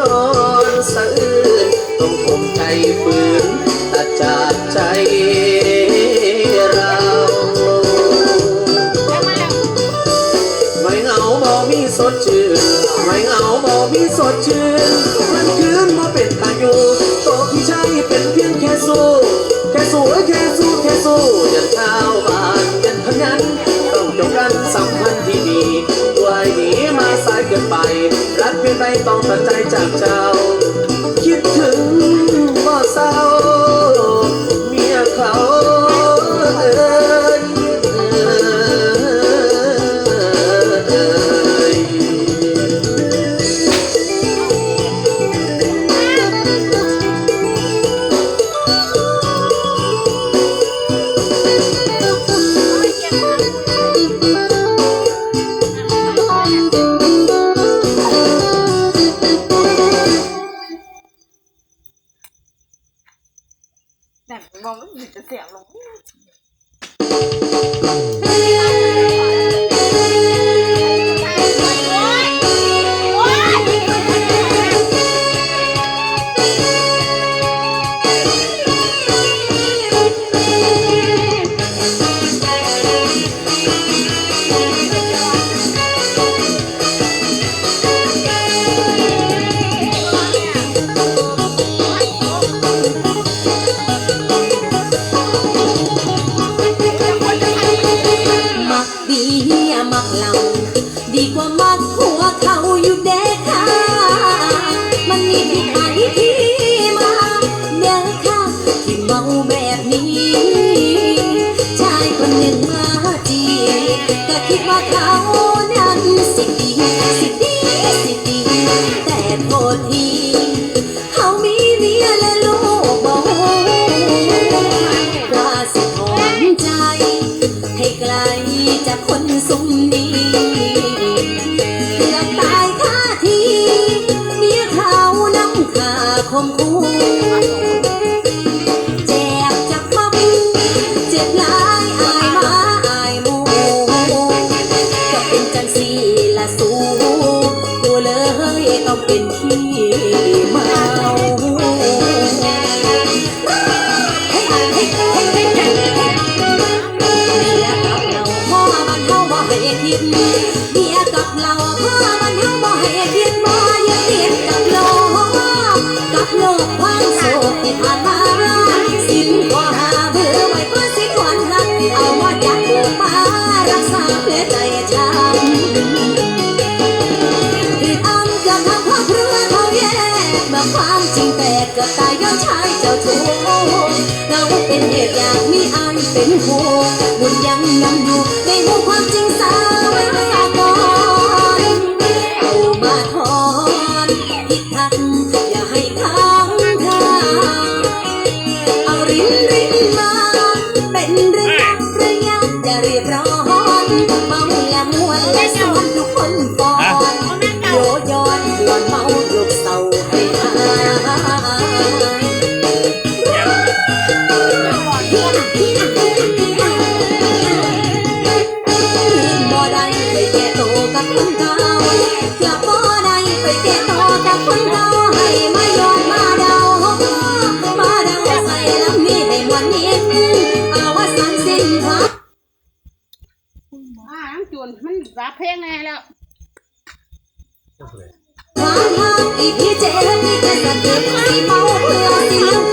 นอนสะอื้นต้องข่มใจฝืนตัดจากใจเราไม่เหงาบ่มีสดชื่นไม่เหงาบ่มีสดชื่นมันคืนมาเป็นตาอยู่ตัวพี่ใชายเป็นเพียงแค่สู้แค่สู้แค่สู้แค่สู้ยันเช้าบานยันพนันต้องจบกันสัมพันธ์ที่ดีด้วยหนีมาสายเกินไป รักเพียงใดต้องตัดใจจากเจ้า แต่มองไม่เห็นจะเสียงลง มักเรา ดีกว่ามักหัวเขาอยู่เด็กค่ะ มันมีที่ไหนที่มาเดินค่ะที่เมาแบบนี้ ชายคนหนึ่งมาจีก็คิดว่าเขานั้นสิดี ละสู้กูเลยต้องเป็นพี่เมาเมียกับเราพ่อมันเฮาบ่ให้คิดเมียกับเราพ่อ เป็นเหตุอยากมีอายเป็นหัวบุญยังนำอยู่ในหัวความจริงสาวไว้ตาก่อนเอามาทอนผิดทักอย่าให้ค้างคาเอารินรินมา เป็นเรื่องเรื่องยากอย่าเรียบร้อนเมาและมวนและสอ บ่ได้ไปแก่โตกับคนเก่ากลับบ่ได้ไปแก่โตกับคนเก่าให้มาย้อนมาเดามาเดาใส่ลำนี้ให้มวนนิดเอาว่าสันสิ้นพักอ่าน้ำจูนมันรับเพลงแน่แล้วความหักอีพี่เจมีแต่สติสิเมาเพื่อสิลืม